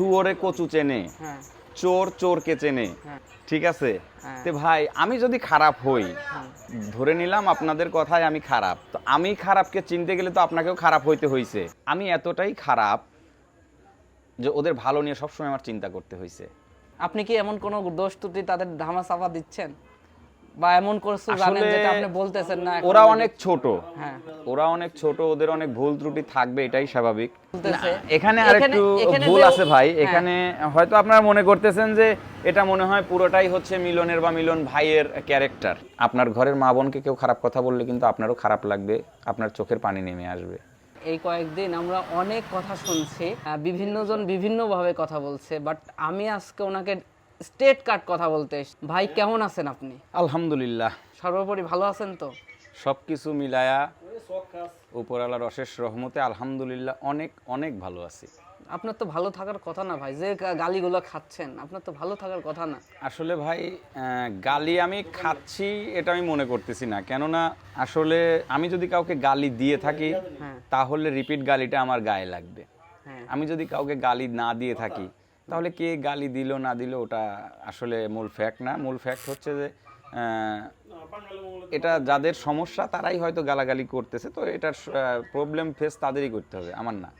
শুয়োরে কচু চেনে হ্যাঁ। চোর চোরকে চেনে হ্যাঁ। ঠিক আছে? হ্যাঁ। তে ভাই আমি যদি খারাপ হই। ধরে নিলাম আপনাদের কথায় আমি খারাপ তো আমি খারাপকে চিনতে গেলে তো আপনাকেও খারাপ হইতে হয়েছে আমি এতটাই খারাপ যে ওদের ভালো নিয়ে সবসময় আমার চিন্তা করতে হয়েছে আপনি কি এমন কোনো দোষ ত্রুটি তাদের ধামা চাপা দিচ্ছেন? বা এমন কিছু জানেন যেটা আপনি বলতেছেন না ওরা অনেক ছোট। হ্যাঁ। ওরা অনেক ছোট ওদের অনেক ভুল ত্রুটি থাকবে এটাই স্বাভাবিক। এখানে আরেকটু ভুল আছে ভাই হ্যাঁ। এখানে হয়তো আপনারা মনে করতেছেন যে এটা মনে হয় পুরোটাই হচ্ছে মিলনের বা মিলন ভাইয়ের ক্যারেক্টার। আপনার ঘরের মা বোনকে কেউ খারাপ কথা বললে কিন্তু আপনারও খারাপ লাগবে আপনার চোখের পানি নেমে আসবে। এই কয়েকদিন আমরা অনেক কথা শুনছি আহ, বিভিন্নজন বিভিন্নভাবে কথা বলছে বাট আমি আজকে ওনাকে স্টেট কাট কথা বলতে ভাই কেমন আছেন আপনি? আলহামদুলিল্লাহ। সর্বোপরি ভালো আছেন তো? সব কিছু মিলায়া উপরালার অশেষ রহমতে আলহামদুলিল্লাহ অনেক অনেক ভালো আছি। আপনার তো ভালো থাকার কথা না ভাই যে গালিগুলো খাচ্ছেন আপনার তো ভালো থাকার কথা না। আসলে ভাই আহ, গালি আমি খাচ্ছি এটা আমি মনে করতেছি না। কেননা আসলে আমি যদি কাউকে গালি দিয়ে থাকি হ্যাঁ। তাহলে রিপিট গালিটা আমার গায়ে লাগবে। হ্যাঁ। আমি যদি কাউকে গালি না দিয়ে থাকি তাহলে কে গালি দিল না দিল ওটা আসলে মূল ফ্যাক্ট না। মূল ফ্যাক্ট হচ্ছে যে এটা যাদের সমস্যা তারাই হয়তো গালাগালি করতেছে। তো এটার প্রবলেম ফেস তাদেরই করতে হবে আমার না।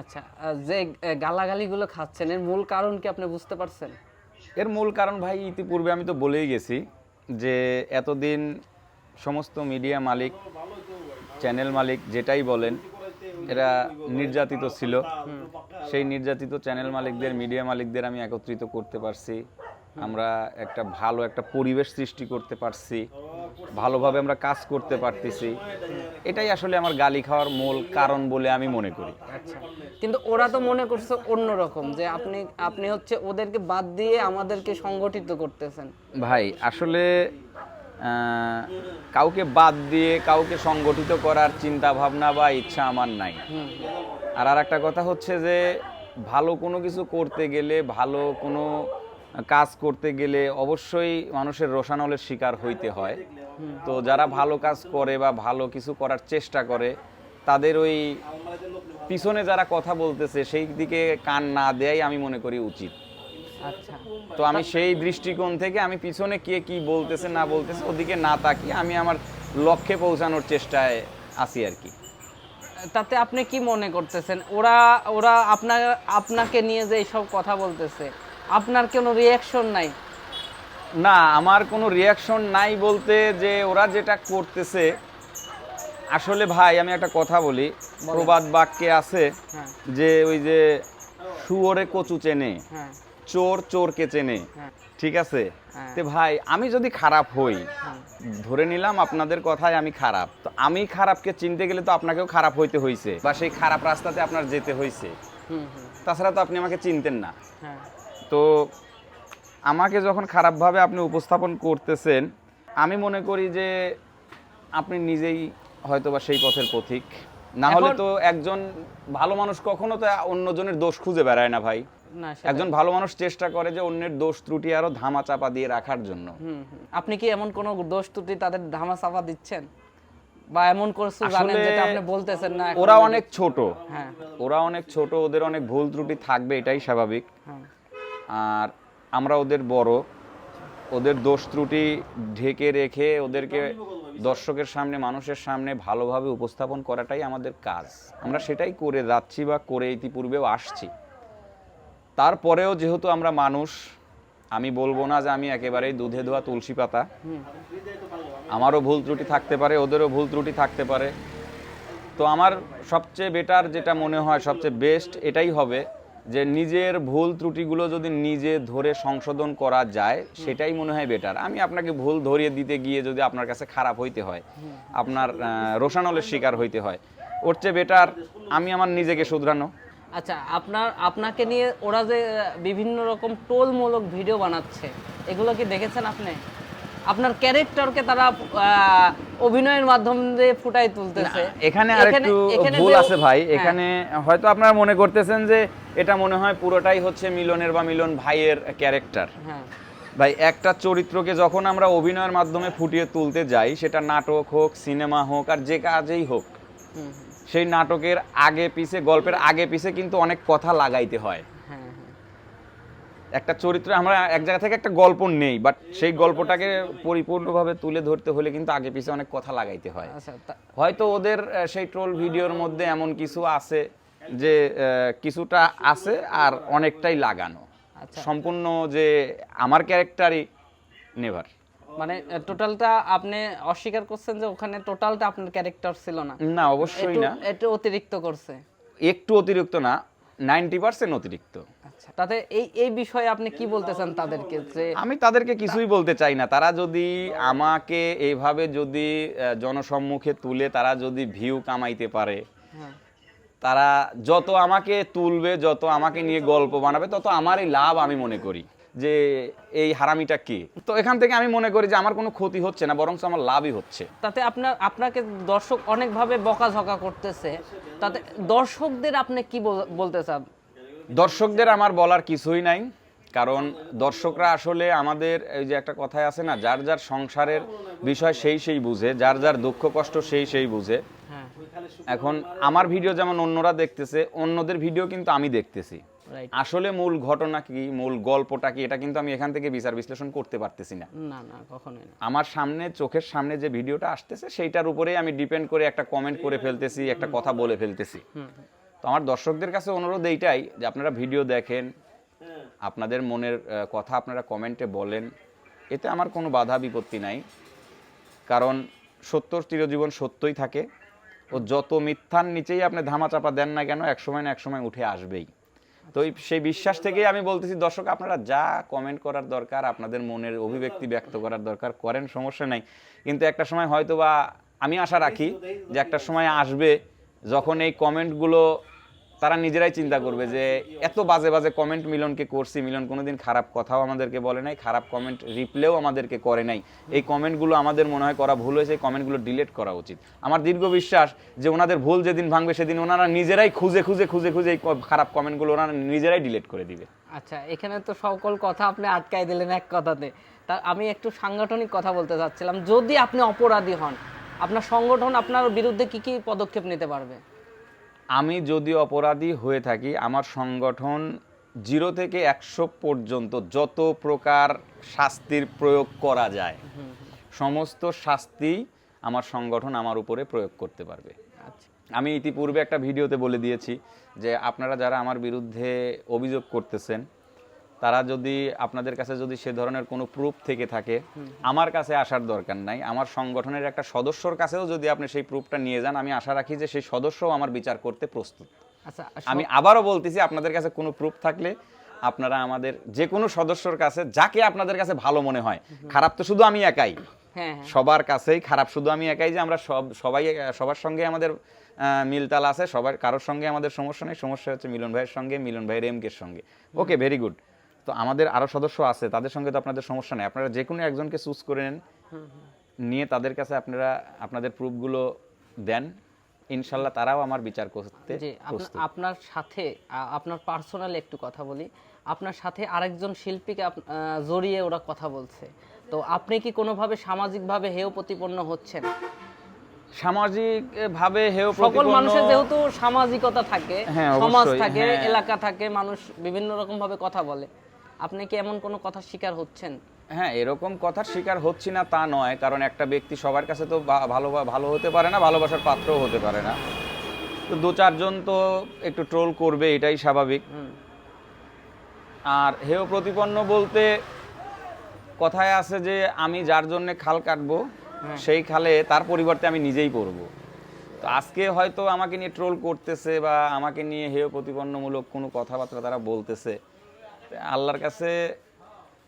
আচ্ছা যে গালাগালিগুলো খাচ্ছেন এর মূল কারণ কি আপনি বুঝতে পারছেন? এর মূল কারণ ভাই ইতিপূর্বে আমি তো বলেই গেছি যে এতদিন সমস্ত মিডিয়া মালিক চ্যানেল মালিক যেটাই বলেন এরা নির্যাতিত ছিল। সেই নির্যাতিত চ্যানেল মালিকদের মিডিয়া মালিকদের আমি একত্রিত করতে পারছি। আমরা একটা ভালো একটা পরিবেশ সৃষ্টি করতে পারছি। ভালোভাবে আমরা কাজ করতে পারতেছি। এটাই আসলে আমার গালি খাওয়ার মূল কারণ বলে আমি মনে করি। আচ্ছা। কিন্তু ওরা তো মনে করছে অন্যরকম যে আপনি আপনি হচ্ছে ওদেরকে বাদ দিয়ে আমাদেরকে সংগঠিত করতেছেন। ভাই আসলে কাউকে বাদ দিয়ে কাউকে সংগঠিত করার চিন্তা ভাবনা বা ইচ্ছা আমার নাই। আর আর একটা কথা হচ্ছে যে ভালো কোনো কিছু করতে গেলে ভালো কোনো কাজ করতে গেলে অবশ্যই মানুষের রোষানলের শিকার হইতে হয়। তো যারা ভালো কাজ করে বা ভালো কিছু করার চেষ্টা করে তাদের ওই পিছনে যারা কথা বলতেছে সেই দিকে কান না দেয়াই আমি মনে করি উচিত। তো আমি সেই দৃষ্টিকোণ থেকে আমি পিছনে কে কি বলতেছে না বলতেছে ওদিকে না তাকিয়ে আমি আমার লক্ষ্যে পৌঁছানোর চেষ্টায় আছি আর কি। তাতে আপনি কি মনে করতেছেন? ওরা ওরা আপনার আপনাকে নিয়ে যে এইসব কথা বলতেছে আপনার কোনো রিয়াকশন নাই? না আমার কোনো রিয়াকশন নাই বলতে যে ওরা যেটা করতেছে। আসলে ভাই আমি একটা কথা বলি। প্রবাদ বাক্যে আছে হ্যাঁ। যে ওই যে শুয়োরে কচু চেনে। হ্যাঁ। চোর চোরকে চেনে হ্যাঁ। ঠিক আছে? হ্যাঁ। তে ভাই আমি যদি খারাপ হই। ধরে নিলাম আপনাদের কথায় আমি খারাপ। তো আমি খারাপকে চিনতে গেলে তো আপনাকেও খারাপ হইতে হইছে বা সেই খারাপ রাস্তাতে আপনার যেতে হইছে। তাছাড়া তো আপনি আমাকে চিনতেন না। হ্যাঁ। তো আমাকে যখন খারাপভাবে আপনি উপস্থাপন করতেছেন আমি মনে করি যে আপনি নিজেই হয়তো বা সেই পথের পথিক। না হলে তো একজন ভালো মানুষ কখনো তো অন্যজনের দোষ খুঁজে বেড়ায় না ভাই। একজন ভালো মানুষ চেষ্টা করে যে অন্যের দোষ ত্রুটি আরও ধামা চাপা দিয়ে রাখার জন্য। আপনি কি এমন কোনো দোষ ত্রুটি তাদের ধামা চাপা দিচ্ছেন? বা এমন কিছু জানেন যেটা আপনি বলতেছেন না ওরা অনেক ছোট। হ্যাঁ। ওরা অনেক ছোট ওদের অনেক ভুল ত্রুটি থাকবে এটাই স্বাভাবিক। হ্যাঁ। আর আমরা ওদের বড়। ওদের দোষ ত্রুটি ঢেকে রেখে ওদেরকে দর্শকের সামনে মানুষের সামনে ভালোভাবে উপস্থাপন করাটাই আমাদের কাজ। আমরা সেটাই করে যাচ্ছি বা করে ইতিপূর্বেও আসছি। তারপরেও যেহেতু আমরা মানুষ, আমি বলব না যে আমি একেবারেই দুধে ধোয়া তুলসী পাতা। আমারও ভুল ত্রুটি থাকতে পারে, ওদেরও ভুল ত্রুটি থাকতে পারে। তো আমার সবচেয়ে বেটার যেটা মনে হয়, সবচেয়ে বেস্ট এটাই হবে যে নিজের ভুল ত্রুটিগুলো যদি নিজে ধরে সংশোধন করা যায়, সেটাই মনে হয় বেটার আমি আপনাকে ভুল ধরিয়ে দিতে গিয়ে যদি আপনার কাছে খারাপ হইতে হয়, আপনার রোশানলের শিকার হইতে হয়, ওর চেয়ে বেটার আমি আমার নিজেকে শুধরানো। আচ্ছা আপনার আপনাকে নিয়ে ওরা যে বিভিন্ন রকম টোলমূলক ভিডিও বানাচ্ছে এগুলো কি দেখেছেন আপনি? আপনার ক্যারেক্টারকে তারা অভিনয়ের মাধ্যমে ফুটাই তুলতেছে। এখানে আরেকটু ভুল আছে ভাই হ্যাঁ, এখানে হয়তো আপনারা মনে করতেছেন যে এটা মনে হয় পুরোটাই হচ্ছে মিলনের বা মিলন ভাইয়ের ক্যারেক্টার। হ্যাঁ। ভাই একটা চরিত্রকে যখন আমরা অভিনয়ের মাধ্যমে ফুটিয়ে তুলতে যাই সেটা নাটক হোক সিনেমা হোক আর যে কাজেই হোক সেই নাটকের আগে পিছে গল্পের আগে পিছে কিন্তু অনেক কথা লাগাইতে হয়। হ্যাঁ হ্যাঁ। একটা চরিত্র আমরা এক জায়গা থেকে একটা গল্প নেই বাট সেই গল্পটাকে পরিপূর্ণভাবে তুলে ধরতে হলে কিন্তু আগে পিছে অনেক কথা লাগাইতে হয়। আচ্ছা হয়তো ওদের সেই ট্রোল ভিডিওর মধ্যে এমন কিছু আছে যে কিছুটা আছে আর অনেকটাই লাগানো। আচ্ছা। সম্পূর্ণ যে আমার ক্যারেক্টারই নেভার। মানে টোটালটা আপনি অস্বীকার করছেন যে ওখানে টোটালটা আপনার ক্যারেক্টার ছিল না। না অবশ্যই না। একটু অতিরিক্ত করছে। একটু অতিরিক্ত না নাইনটি পার্সেন্ট অতিরিক্ত। আচ্ছা তাতে এই এই বিষয়ে আপনি কি বলতে চান তাদেরকে যে আমি তাদেরকে কিছুই বলতে চাই না। তারা যদি আমাকে এইভাবে যদি জনসম্মুখে তুলে তারা যদি ভিউ কামাইতে পারে হ্যাঁ। তারা যত আমাকে তুলবে যত আমাকে নিয়ে গল্প বানাবে তত আমারই লাভ আমি মনে করি। যে এই হারামিটা কি? তো এখান থেকে আমি মনে করি যে আমার কোনো ক্ষতি হচ্ছে না বরং আমার লাভই হচ্ছে। তাতে আপনার আপনাকে দর্শক অনেকভাবে বকাঝকা করতেছে। তাতে দর্শকদের আপনি কি বলতে চান? দর্শকদের আমার বলার কিছুই নাই কারণ দর্শকরা আসলে আমাদের এই যে একটা কথায় আছে না যার যার সংসারের বিষয় সেই সেই বুঝে যার যার দুঃখ কষ্ট সেই সেই বুঝে। হ্যাঁ। এখন আমার ভিডিও যেমন অন্যরা দেখতেছে অন্যদের ভিডিও কিন্তু আমি দেখতেছি। আসলে মূল ঘটনা কি মূল গল্পটা কি এটা কিন্তু আমি এখান থেকে বিচার বিশ্লেষণ করতে পারতেছি না। না না কখনোই না। আমার সামনে চোখের সামনে যে ভিডিওটা আসতেছে সেইটার উপরেই আমি ডিপেন্ড করে একটা কমেন্ট করে ফেলতেছি একটা কথা বলে ফেলতেছি। তো আমার দর্শকদের কাছে অনুরোধ এইটাই যে আপনারা ভিডিও দেখেন আপনাদের মনের কথা আপনারা কমেন্টে বলেন। এতে আমার কোনো বাধা বিপত্তি নাই। কারণ সত্যর চিরজীবন সত্যই থাকে। ও যত মিথ্যার নিচেই আপনি ধামাচাপা দেন না কেন এক সময় না এক সময় উঠে আসবেই। তো সেই বিশ্বাস থেকেই আমি বলতেছি, দর্শক, আপনারা যা কমেন্ট করার দরকার, আপনাদের মনের অভিব্যক্তি ব্যক্ত করার দরকার, করেন, সমস্যা নাই। কিন্তু একটা সময় হয়তো বা আমি আশা রাখি যে একটা সময় আসবে যখন এই কমেন্টগুলো তারা নিজেরাই চিন্তা করবে যে এত বাজে বাজে কমেন্ট মিলনকে করছি, মিলন কোনোদিন খারাপ কথাও আমাদেরকে বলে নাই, খারাপ কমেন্ট রিপ্লেও আমাদেরকে করে নাই। এই কমেন্টগুলো আমাদের মনে হয় করা ভুল হয়েছে, এই কমেন্টগুলো ডিলিট করা উচিত। আমার দীর্ঘ বিশ্বাস যে ওনাদের ভুল যেদিন ভাঙবে সেদিন ওনারা নিজেরাই খুঁজে খুঁজে খুঁজে খুঁজে এই খারাপ কমেন্টগুলো ওনারা নিজেরাই ডিলিট করে দিবে। আচ্ছা এখানে তো সকল কথা আপনি আটকাই দিলেন এক কথাতে। তা আমি একটু সাংগঠনিক কথা বলতে চাচ্ছিলাম। যদি আপনি অপরাধী হন, আপনার সংগঠন আপনার বিরুদ্ধে কি কি পদক্ষেপ নিতে পারবে? আমি যদি অপরাধী হয়ে থাকি আমার সংগঠন জিরো থেকে একশো পর্যন্ত যত প্রকার শাস্তির প্রয়োগ করা যায় সমস্ত শাস্তি আমার সংগঠন আমার উপরে প্রয়োগ করতে পারবে। আচ্ছা। আমি ইতিপূর্বে একটা ভিডিওতে বলে দিয়েছি যে আপনারা যারা আমার বিরুদ্ধে অভিযোগ করতেছেন তারা যদি আপনাদের কাছে যদি সে ধরনের কোনো প্রুফ থেকে থাকে আমার কাছে আসার দরকার নাই। আমার সংগঠনের একটা সদস্যর কাছেও যদি আপনি সেই প্রুফটা নিয়ে যান আমি আশা রাখি যে সেই সদস্যও আমার বিচার করতে প্রস্তুত। আচ্ছা আমি আবারও বলতেছি আপনাদের কাছে কোনো প্রুফ থাকলে আপনারা আমাদের যে কোনো সদস্যর কাছে যাকে আপনাদের কাছে ভালো মনে হয় খারাপ তো শুধু আমি একাই। হ্যাঁ হ্যাঁ। সবার কাছেই খারাপ শুধু আমি একাই যে আমরা সব সবাই সবার সঙ্গে আমাদের মিলতাল আছে সবার কারোর সঙ্গে আমাদের সমস্যা নেই। সমস্যা হচ্ছে মিলন ভাইয়ের সঙ্গে মিলন ভাইয়ের এমকের সঙ্গে। ওকে ভেরি গুড তো আমাদের আরও সদস্য আছে তাদের সঙ্গে তো আপনাদের সমস্যা নেই। আপনারা যে কোনো একজনকে চুজ করে নেন। নিয়ে তাদের কাছে আপনারা আপনাদের প্রুফগুলো দেন। ইনশাল্লাহ তারাও আমার বিচার করতে আপনার সাথে আপনার পার্সোনালি একটু কথা বলি। আপনার সাথে আরেকজন শিল্পীকে জড়িয়ে ওরা কথা বলছে। তো আপনি কি কোনোভাবে সামাজিকভাবে হেয় প্রতিপন্ন হচ্ছেন? সামাজিক ভাবে হেয় সকল মানুষের যেহেতু সামাজিকতা থাকে হ্যাঁ, সমাজ থাকে হ্যাঁ। এলাকা থাকে মানুষ বিভিন্ন রকম ভাবে কথা বলে। আপনি কি এমন কোনো কথা শিকার হচ্ছেন? হ্যাঁ এরকম কথার শিকার হচ্ছি না তা নয় কারণ একটা ব্যক্তি সবার কাছে তো ভালো ভালো হতে পারে না ভালোবাসার পাত্রও হতে পারে না। তো দু চারজন তো একটু ট্রোল করবে এটাই স্বাভাবিক। আর হেয় প্রতিপন্ন বলতে কথায় আছে যে আমি যার জন্য খাল কাটবো সেই খালে তার পরিবর্তে আমি নিজেই পড়ব। তো আজকে হয়তো আমাকে নিয়ে ট্রোল করতেছে বা আমাকে নিয়ে হেয় প্রতিপন্নমূলক কোনো কথাবার্তা তারা বলতেছে। আল্লাহর কাছে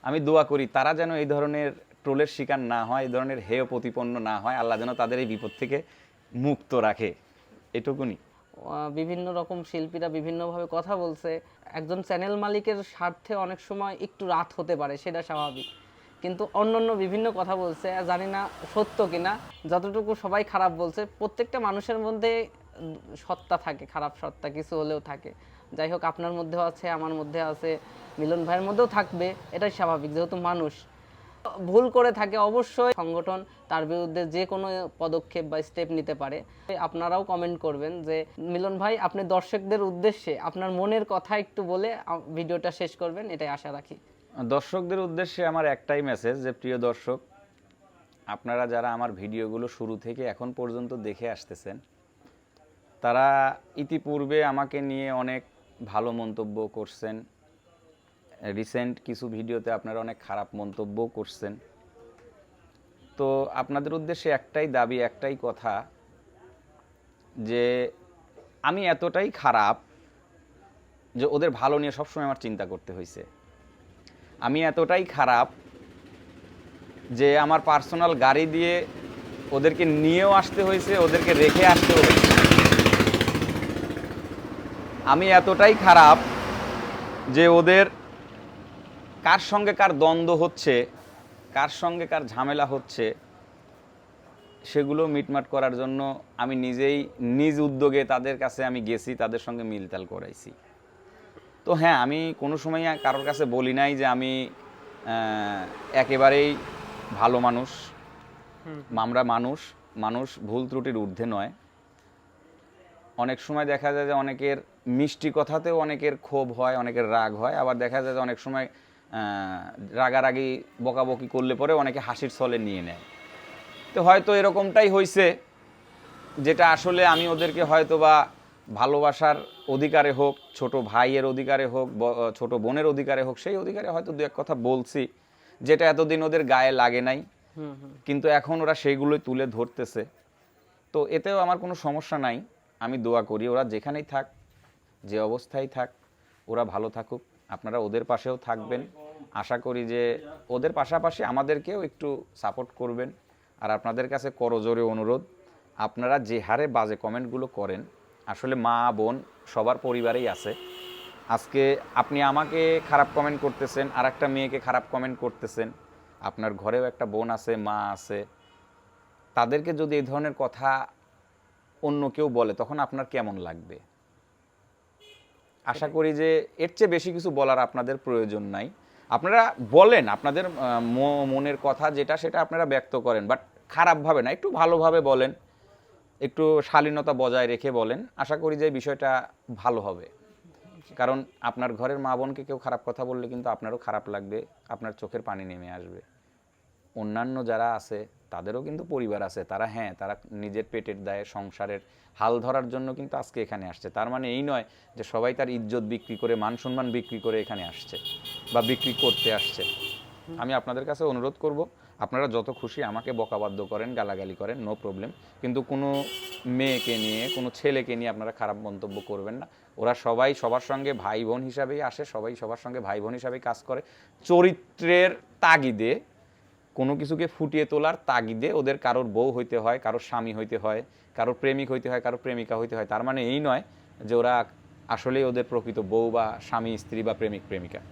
আমি দোয়া করি, তারা যেন এই ধরনের ট্রোলের শিকার না হয়, এই ধরনের হেয় প্রতিপন্ন না হয়, আল্লাহ যেন তাদের এই বিপদ থেকে মুক্ত রাখে। এটুকুনি। বিভিন্ন রকম শিল্পীরা বিভিন্নভাবে কথা বলছে। একজন চ্যানেল মালিকের স্বার্থে অনেক সময় একটু রাত হতে পারে, সেটা স্বাভাবিক। কিন্তু অন্যান্য বিভিন্ন কথা বলছে, জানি না সত্য কিনা। যতটুকু সবাই খারাপ বলছে, প্রত্যেকটা মানুষের মধ্যে সত্তা থাকে, খারাপ সত্তা কিছু হলেও থাকে। যাই হোক, আপনার মধ্যেও আছে, আমার মধ্যে আছে, মিলন ভাইয়ের মধ্যেও থাকবে, এটাই স্বাভাবিক, যেহেতু মানুষ। ভুল করে থাকে অবশ্যই সংগঠন, তার বিরুদ্ধে যে কোনো পদক্ষেপ বা স্টেপ নিতে পারে। আপনারাও কমেন্ট করবেন যে, মিলন ভাই, আপনি দর্শকদের উদ্দেশ্যে, আপনার মনের কথা একটু বলে ভিডিওটা শেষ করবেন, এটাই আশা রাখি। দর্শকদের উদ্দেশ্যে আমার একটাই মেসেজ যে, প্রিয় দর্শক, আপনারা যারা আমার ভিডিওগুলো শুরু থেকে এখন পর্যন্ত দেখে আসতেছেন, তারা ইতিপূর্বে আমাকে নিয়ে অনেক ভালো মন্তব্য করছেন। রিসেন্ট কিছু ভিডিওতে আপনারা অনেক খারাপ মন্তব্য করছেন। তো আপনাদের উদ্দেশ্যে একটাই দাবি, একটাই কথা যে আমি এতটাই খারাপ যে ওদের ভালো নিয়ে সবসময় আমার চিন্তা করতে হয়েছে আমি এতটাই খারাপ যে আমার পার্সোনাল গাড়ি দিয়ে ওদেরকে নিয়েও আসতে হয়েছে ওদেরকে রেখে আসতে হয়েছে আমি এতটাই খারাপ যে ওদের কার সঙ্গে কার দ্বন্দ্ব হচ্ছে কার সঙ্গে কার ঝামেলা হচ্ছে সেগুলো মিটমাট করার জন্য আমি নিজেই নিজ উদ্যোগে তাদের কাছে আমি গেছি তাদের সঙ্গে মিলতাল করাইছি। তো হ্যাঁ আমি কোনো সময় কারোর কাছে বলি নাই যে আমি একেবারেই ভালো মানুষ আমরা মানুষ মানুষ ভুল ত্রুটির ঊর্ধ্বে নয়। অনেক সময় দেখা যায় যে অনেকের মিষ্টি কথাতেও অনেকের ক্ষোভ হয় অনেকের রাগ হয়। আবার দেখা যায় যে অনেক সময় রাগারাগি বকাবকি করলে পরে অনেকে হাসির ছলে নিয়ে নেয়। তো হয়তো এরকমটাই হয়েছে যেটা আসলে আমি ওদেরকে হয়তো বা ভালোবাসার অধিকারে হোক ছোট ভাইয়ের অধিকারে হোক ছোট বোনের অধিকারে হোক সেই অধিকারে হয়তো দু এক কথা বলছি যেটা এতদিন ওদের গায়ে লাগে নাই। কিন্তু এখন ওরা সেইগুলোই তুলে ধরতেছে। তো এতেও আমার কোনো সমস্যা নাই। আমি দোয়া করি, ওরা যেখানেই থাক, যে অবস্থায় থাক, ওরা ভালো থাকুক। আপনারা ওদের পাশেও থাকবেন। আশা করি যে ওদের পাশাপাশি আমাদেরকেও একটু সাপোর্ট করবেন। আর আপনাদের কাছে করজোরে অনুরোধ, আপনারা যে হারে বাজে কমেন্টগুলো করেন, আসলে মা, বোন সবার পরিবারেই আছে। আজকে আপনি আমাকে খারাপ কমেন্ট করতেছেন আর একটা মেয়েকে খারাপ কমেন্ট করতেছেন, আপনার ঘরেও একটা বোন আছে, মা আছে। তাদেরকে যদি এই ধরনের কথা অন্য কেউ বলে তখন আপনার কেমন লাগবে? আশা করি যে এর চেয়ে বেশি কিছু বলার আপনাদের প্রয়োজন নাই। আপনারা বলেন আপনাদের মনের কথা যেটা সেটা আপনারা ব্যক্ত করেন বাট খারাপভাবে না একটু ভালোভাবে বলেন একটু শালীনতা বজায় রেখে বলেন। আশা করি যে বিষয়টা ভালো হবে। কারণ আপনার ঘরের মা বোনকে কেউ খারাপ কথা বললে কিন্তু আপনারও খারাপ লাগবে আপনার চোখের পানি নেমে আসবে। অন্যান্য যারা আছে তাদেরও কিন্তু পরিবার আছে। তারা হ্যাঁ তারা নিজের পেটের দায়ে সংসারের হাল ধরার জন্য কিন্তু আজকে এখানে আসছে। তার মানে এই নয় যে সবাই তার ইজ্জত বিক্রি করে মান সম্মান বিক্রি করে এখানে আসছে বা বিক্রি করতে আসছে। আমি আপনাদের কাছে অনুরোধ করব, আপনারা যত খুশি আমাকে বকাবাদ্য করেন, গালাগালি করেন নো প্রবলেম কিন্তু কোনো মেয়েকে নিয়ে, কোনো ছেলেকে নিয়ে আপনারা খারাপ মন্তব্য করবেন না। ওরা সবাই সবার সঙ্গে ভাই বোন হিসাবেই আসে, সবাই সবার সঙ্গে ভাই বোন হিসাবেই কাজ করে। চরিত্রের তাগিদে কোনো কিছুকে ফুটিয়ে তোলার তাগিদে ওদের কারোর বউ হইতে হয়, কারোর স্বামী হইতে হয়, কারোর প্রেমিক হইতে হয়, কারোর প্রেমিকা হইতে হয়। তার মানে এই নয় যে ওরা আসলেই ওদের প্রকৃত বউ বা স্বামী, স্ত্রী বা প্রেমিক, প্রেমিকা।